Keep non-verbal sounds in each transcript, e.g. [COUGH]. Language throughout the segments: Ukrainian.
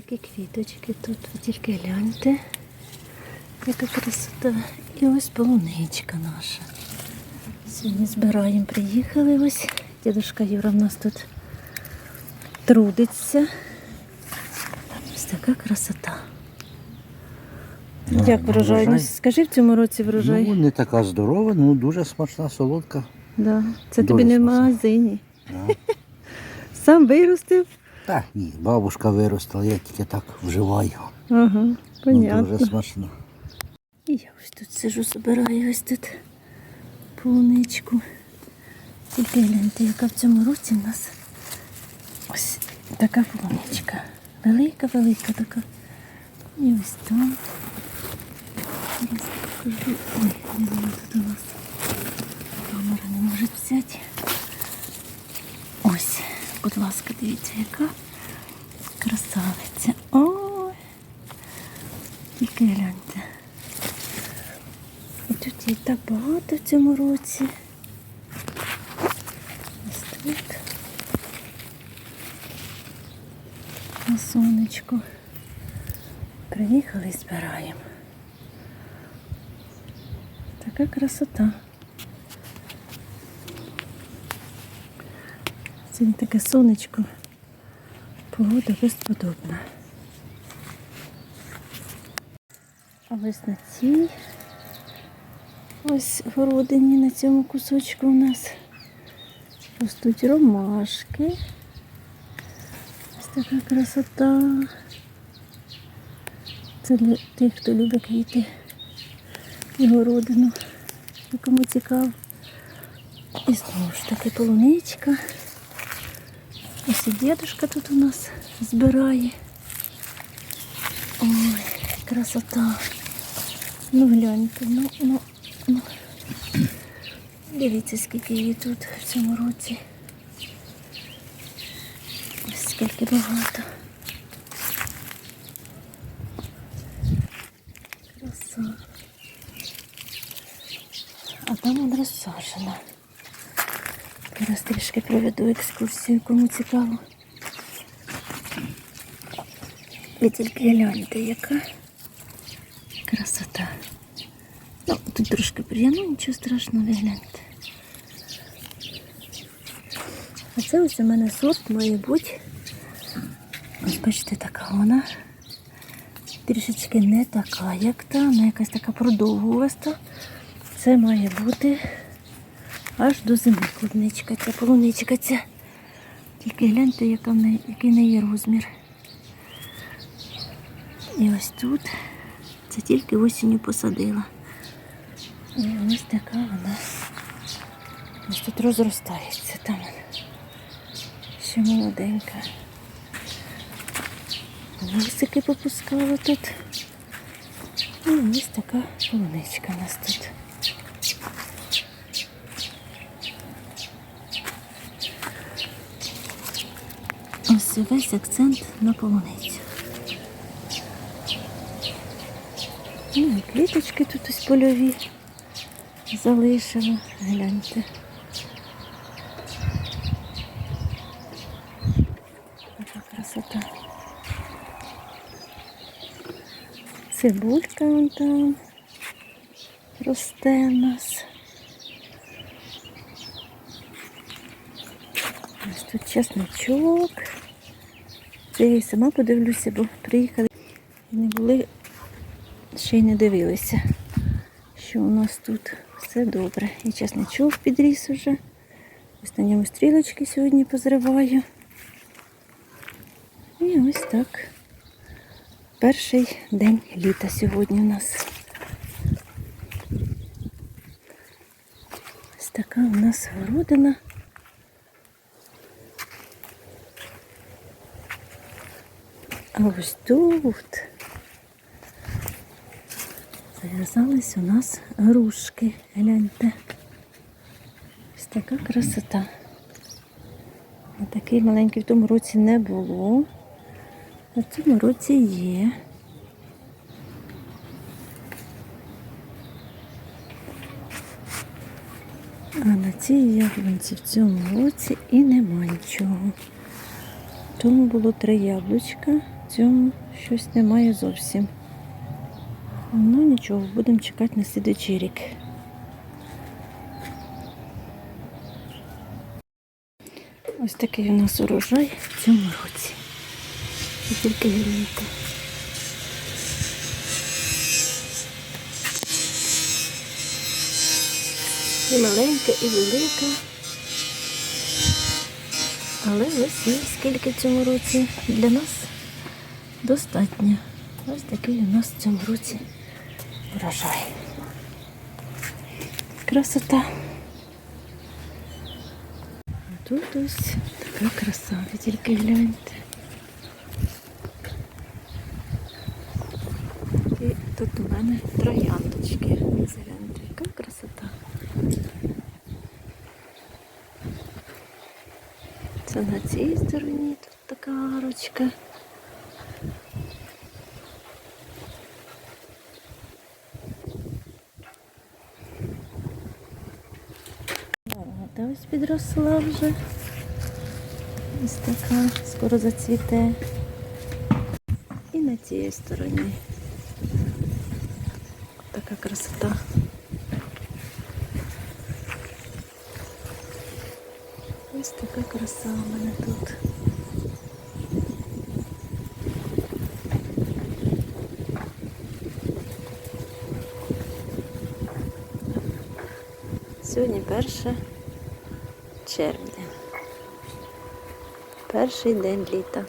такі квіточки тут, ви тільки гляньте. Яка красота. І ось полуничка наша. Сьогодні збираємо, приїхали ось. Дідушка Юра в нас тут трудиться. Ось така красота. Ну, Як врожайність? Скажи в цьому році врожай. Ну, не така здорова, ну дуже смачна, солодка. да. Це дуже тобі не в магазині. Да. [LAUGHS] Сам виростив? Та ні, бабушка виростила, я тільки так вживаю. Ага, Ну, дуже смачно. І я ось тут сижу, збираю ось тут полуничку. Тільки гляньте, яка в цьому році у нас ось така полуничка. Велика-велика така. І ось там. Зараз покажу. Ой, не знаю, тут у нас камера не може взяти. Ось, будь ласка, дивіться, яка красавиця. Ой, тільки гляньте. І тут її так багато в цьому році. Ось тут. На сонечку. Приїхали і збираємо. Така красота. Сьогодні таке сонечко. Погода безподобна. А ось на цій ось городині на цьому кусочку у нас ростуть ромашки. Ось така красота. Це для тих, хто любить квіти і городину, і кому цікаво. І знову ж таки полуничка. Ось і дідушка тут у нас збирає. Ой, красота. Ну гляньте, ну, ну, ну. Дивіться, скільки її тут в цьому році. Ось скільки багато. Краса. А там он розсаджена. Зараз трішки проведу екскурсію, кому цікаво. Ви тільки гляньте, яка красота. Ну, тут трошки бур'яну, нічого страшного, ви гляньте. А це ось у мене сорт має бути. Ось бачите, така вона. Трішечки не така, як та, вона якась така продовгуваста. Це має бути аж до зими клубничка, ця полуничка ця. Тільки гляньте, яка в неї, який в неї розмір. І ось тут це тільки осінню посадила. І ось така вона. Ось тут розростається там. Ще молоденька. Лисики попускала тут. І ось така полуничка у нас тут. І весь акцент на полуницю. Ну, і квіточки тут ось польові залишила. Гляньте. Яка красота. Цибулька вон там росте у нас. Ось тут чесночок. Це я і сама подивлюся, бо приїхали і не були, ще й не дивилися, що у нас тут все добре. І чесночок підріс уже. Ось на ньому стрілочки сьогодні позриваю. І ось так. Перший день літа сьогодні у нас. Ось така у нас городина. Ось тут зав'язались у нас грушки. Гляньте. Ось така красота. А такий маленький в тому році не було. А в цьому році є. А на цій яблунці в цьому році і нема нічого. Тому було три яблучка. Цьому щось немає зовсім. Ну нічого, будемо чекати на слідуючий рік. Ось такий у нас урожай в цьому році. Ви тільки гляньте. І маленька, і велика. Але ось є скільки в цьому році для нас достатньо. Ось такий у нас в цьому році урожай. Красота. А тут ось така краса, ви тільки гляньте. І тут у мене трояндочки. Гляньте, яка красота. Це на цій стороні тут така арочка. Та ось підросла вже. Ось така, скоро зацвіте. І на цій стороні. Така красота. Ось така краса у мене тут. Сьогодні 1 червня. Перший день літа.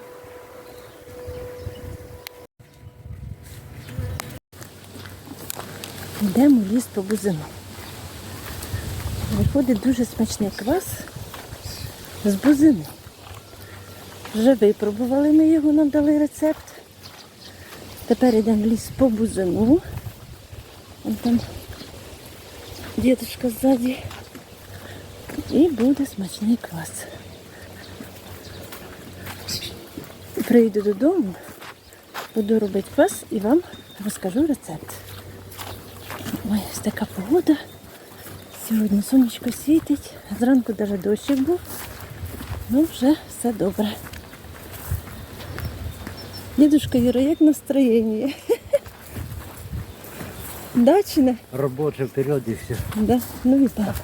Йдемо в ліс по бузину. Виходить дуже смачний квас з бузини. Вже випробували ми його, нам дали рецепт. Тепер йдемо в ліс по бузину. Вон там дідушка ззаді. І буде смачний квас. Прийду додому, буду робити квас і вам розкажу рецепт. Ой, ось така погода. Сьогодні сонечко світить, зранку навіть дощик був. Ну, вже все добре. Дідушка Юра, як настроєння? [LAUGHS] Да, чи не? Робочий вперед і все. Да, ну і так.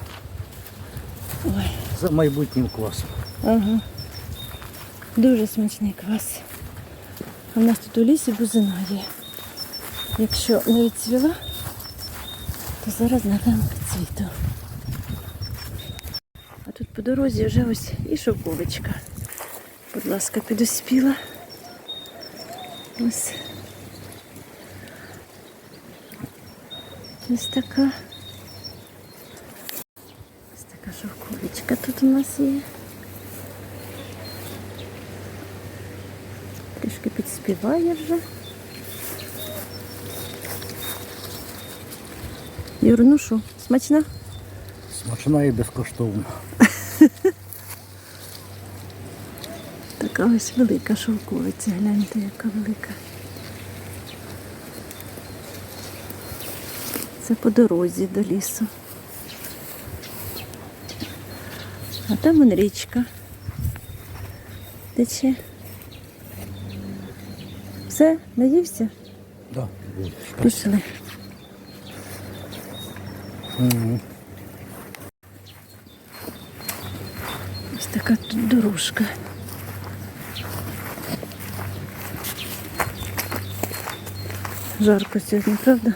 Ой, За майбутнім класом. ага. Дуже смачний квас. В нас тут у лісі бузина є. Якщо не відцвіла, то зараз надамо цвіту. А тут по дорозі вже ось і шовковичка. Будь ласка, підоспіла. Ось. Ось така. Ось така шовковичка тут у нас є. Трішки підспіває вже. Юр, ну що, смачна? Смачна і безкоштовна. [LAUGHS] Така ось велика шовковиця, гляньте, яка велика. Це по дорозі до лісу. А там вон річка. Тече. Все, наївся? Да. Пішли. Мгм. Ось така тут дорожка. Жарко сьогодні, правда?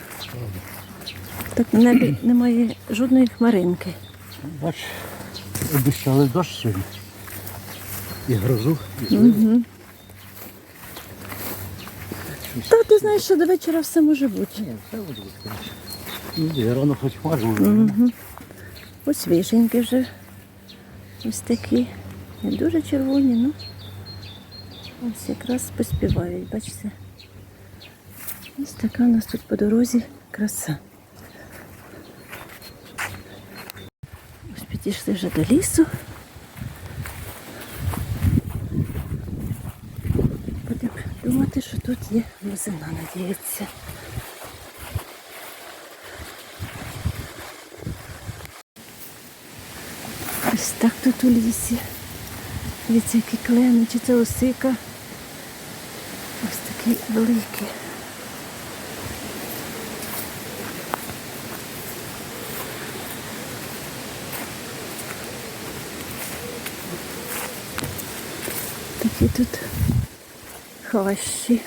Так на небі немає жодної хмаринки. Бач, обіцяли дощ сьогодні. І грозу, і. Угу. Та ти знаєш, що до вечора все може бути. Ні, все буде краще. Ну, і рано хоч хмару. Угу. Ось вишеньки вже ось такі. Не дуже червоні, ну ось якраз поспівають, бачите. Ось така у нас тут по дорозі краса. Підійшли вже до лісу. Будемо думати, що тут є бузина, надіється. Ось так тут у лісі. Дивіться, які клени, чи це осика. Ось такі великі. Такі тут хащі.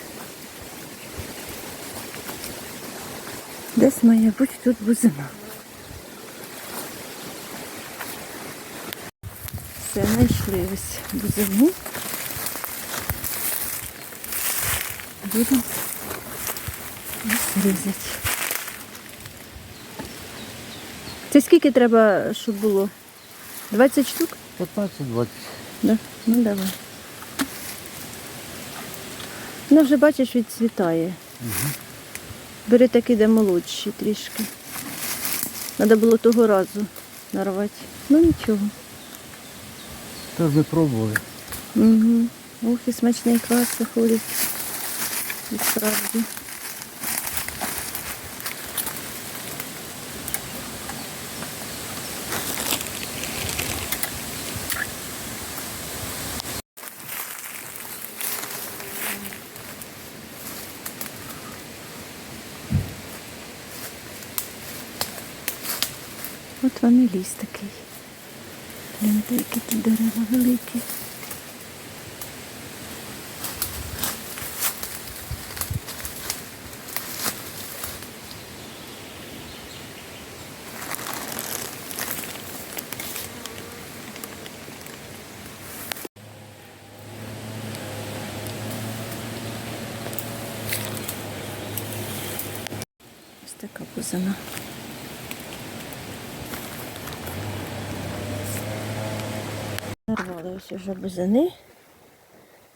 Десь має бути тут бузина. Все, знайшли ось бузину. Будемо різати. Це скільки треба, щоб було? 20 штук? 15-20. Да? Ну давай. Ну вже бачиш, відцвітає. Бери такі, де молодші трішки. Треба було того разу нарвати. Ну нічого. Та ми пробували. Угу. Ух, і смачний квас виходить. І справді. От вони ліс такий. Гляньте, які тут дерева великі. Ось така бузина. Ось вже бузини.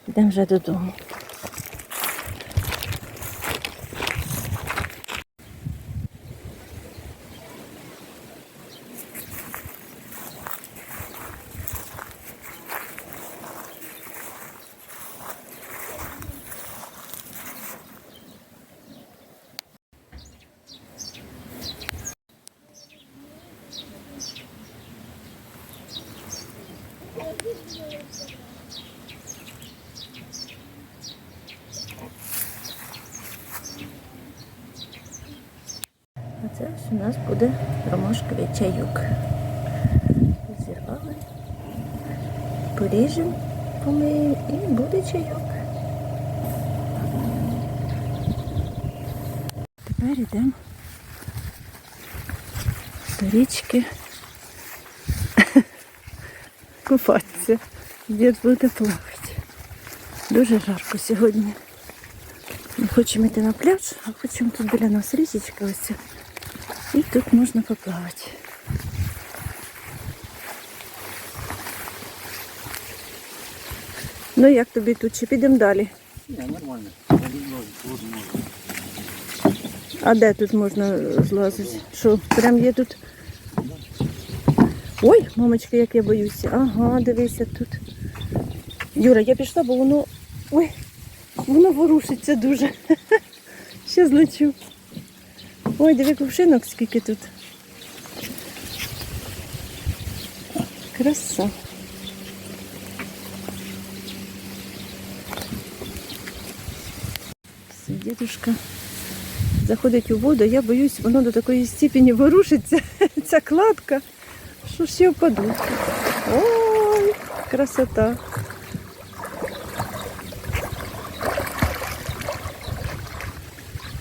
Йдемо вже додому. А це ось у нас буде ромашковий чайок. Зірвали, поріжемо, помиємо і буде чайок. Тепер йдемо до річки [LAUGHS] купатися. Дід буде плавати. Дуже жарко сьогодні. Не хочемо йти на пляж, а хочемо тут біля нас річечка ось. І тут можна поплавати. Ну як тобі тут? Чи підемо далі? Ні, нормально. А де тут можна злазити? Що, прям є тут. Ой, мамочка, як я боюся. Ага, дивися тут. Юра, я пішла, бо воно. Ой, воно ворушиться дуже. [LAUGHS] Ще злечу. Ой, диви кувшинок скільки тут. Краса. Все, дідушка заходить у воду, я боюсь, воно до такої степені ворушиться, [LAUGHS] ця кладка, що ще впаду. Ой, красота.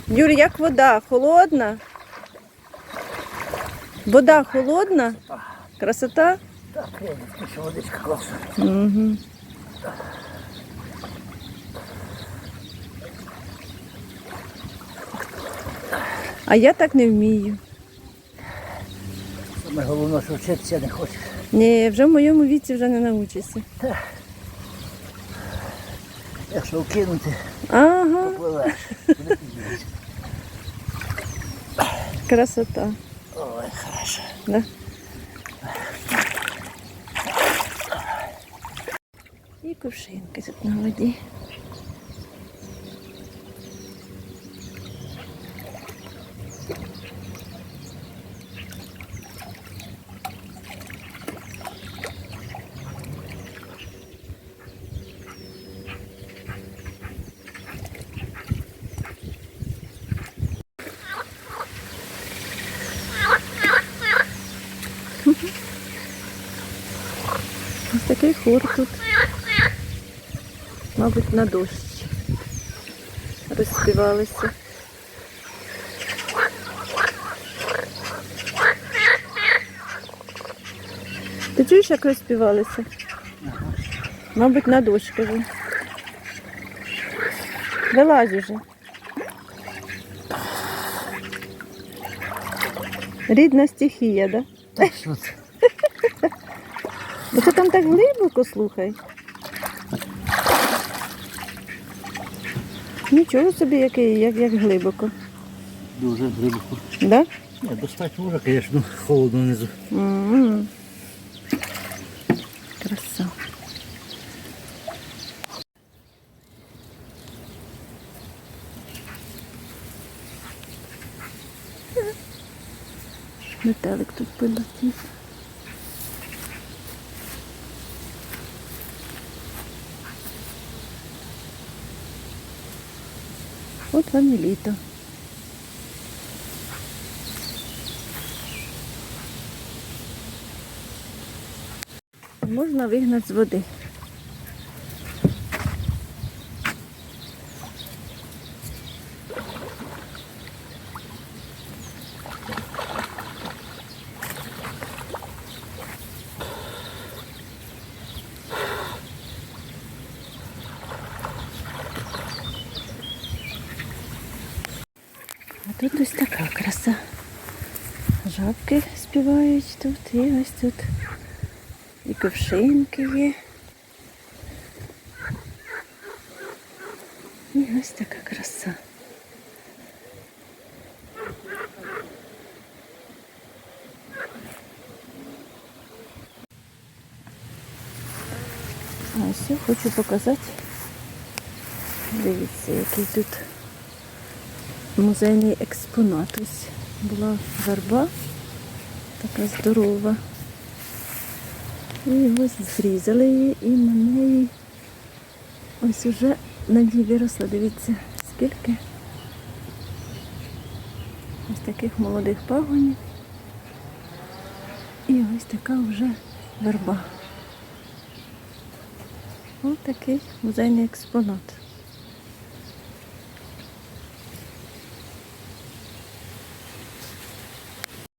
Юр, як вода? Холодна? Вода холодна? Красота? Так, що водичка класна. Угу. А я так не вмію. Саме головне, що вчитися не хочеш. Ні, вже в моєму віці вже не научишся. Якщо вкинути, Ага, красота. Ой, хорошо. Да? І кувшинки тут на воді. Такий хор тут. Мабуть, на дощ. Розспівалися. Ти чуєш, як розспівалися? Мабуть, на дощ кажу. Вилазь уже. Рідна стихія, да? Так що це? [LAUGHS] Бо ти там так глибоко слухай. Нічого собі, який, як, як глибоко. Дуже глибоко. Да? Ні, достать може, звісно, холодно внизу. М. Краса. Метелик тут полетів. От вам і літо. Можна вигнати з води. тут ось така краса. Жабки співають тут і ось тут. І ковшинки є. І ось така краса. А ось я хочу показати. Дивіться, який тут музейний експонат. Ось була верба, така здорова. І ось зрізали її і на неї ось уже на ній виросла, дивіться, скільки ось таких молодих пагонів. І ось така вже верба. Ось такий музейний експонат.